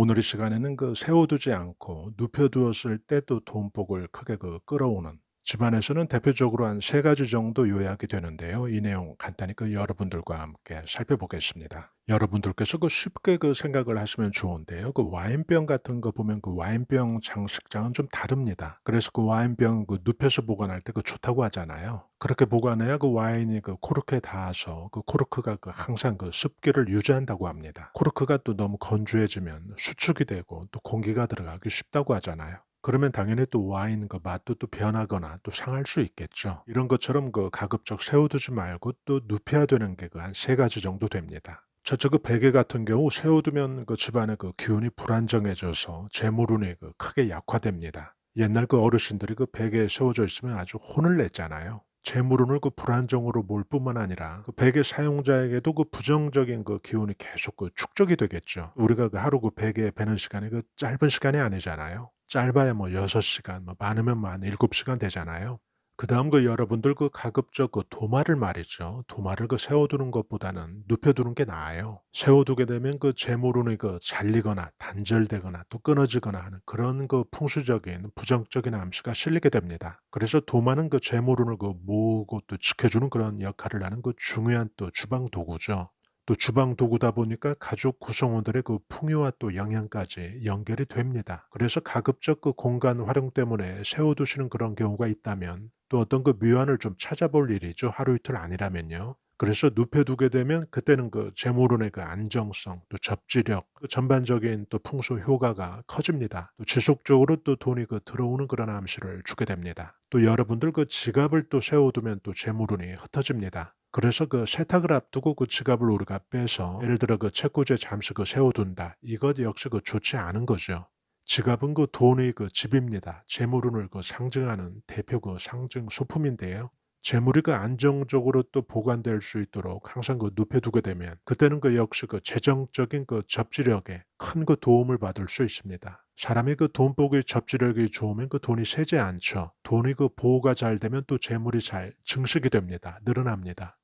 오늘 이 시간에는 그 세워두지 않고 눕혀두었을 때 또 돈복을 크게 그 끌어오는 집안에서는 대표적으로 한 세 가지 정도 요약이 되는데요. 이 내용 간단히 그 여러분들과 함께 살펴보겠습니다. 여러분들께서 그 쉽게 그 생각을 하시면 좋은데요. 그 와인병 같은 거 보면 그 와인병 장식장은 좀 다릅니다. 그래서 그 와인병 그 눕혀서 보관할 때 그 좋다고 하잖아요. 그렇게 보관해야 그 와인이 그 코르크에 닿아서 그 코르크가 그 항상 그 습기를 유지한다고 합니다. 코르크가 또 너무 건조해지면 수축이 되고 또 공기가 들어가기 쉽다고 하잖아요. 그러면 당연히 또 와인 그 맛도 또 변하거나 또 상할 수 있겠죠. 이런 것처럼 그 가급적 세워두지 말고 또 눕혀야 되는 게 그 한 세 가지 정도 됩니다. 저쪽 그 베개 같은 경우 세워두면 그 집안의 그 기운이 불안정해져서 재물운이 그 크게 약화됩니다. 옛날 그 어르신들이 그 베개에 세워져 있으면 아주 혼을 냈잖아요. 재물운을 그 불안정으로 몰 뿐만 아니라 그 베개 사용자에게도 그 부정적인 그 기운이 계속 그 축적이 되겠죠. 우리가 그 하루 그 베개에 베는 시간이 그 짧은 시간이 아니잖아요. 짧아야 뭐 6시간, 뭐 많으면 만 7시간 되잖아요. 그 다음 그 여러분들 그 가급적 그 도마를 말이죠. 도마를 그 세워두는 것보다는 눕혀두는 게 나아요. 세워두게 되면 그 재물운이 그 잘리거나 단절되거나 또 끊어지거나 하는 그런 그 풍수적인 부정적인 암시가 실리게 됩니다. 그래서 도마는 그 재물운을 그 모으고 또 지켜주는 그런 역할을 하는 그 중요한 또 주방 도구죠. 또 주방 도구다 보니까 가족 구성원들의 그 풍요와 또 영양까지 연결이 됩니다. 그래서 가급적 그 공간 활용 때문에 세워두시는 그런 경우가 있다면 또 어떤 그 묘안을 좀 찾아볼 일이죠. 하루 이틀 아니라면요. 그래서 눕혀두게 되면 그때는 그 재물운의 그 안정성, 또 접지력, 그 전반적인 또 풍수 효과가 커집니다. 또 지속적으로 또 돈이 그 들어오는 그런 암시를 주게 됩니다. 또 여러분들 그 지갑을 또 세워두면 또 재물운이 흩어집니다. 그래서 그 세탁을 앞두고 그 지갑을 우리가 빼서 예를 들어 그 책꽂이에 잠시 그 세워둔다. 이것 역시 그 좋지 않은 거죠. 지갑은 그 돈의 그 집입니다. 재물운을 그 상징하는 대표 그 상징 소품인데요. 재물이 그 안정적으로 또 보관될 수 있도록 항상 그 눕혀두게 되면 그때는 그 역시 그 재정적인 그 접지력에 큰 그 도움을 받을 수 있습니다. 사람이 그 돈복의 접지력이 좋으면 그 돈이 새지 않죠. 돈이 그 보호가 잘 되면 또 재물이 잘 증식이 됩니다. 늘어납니다.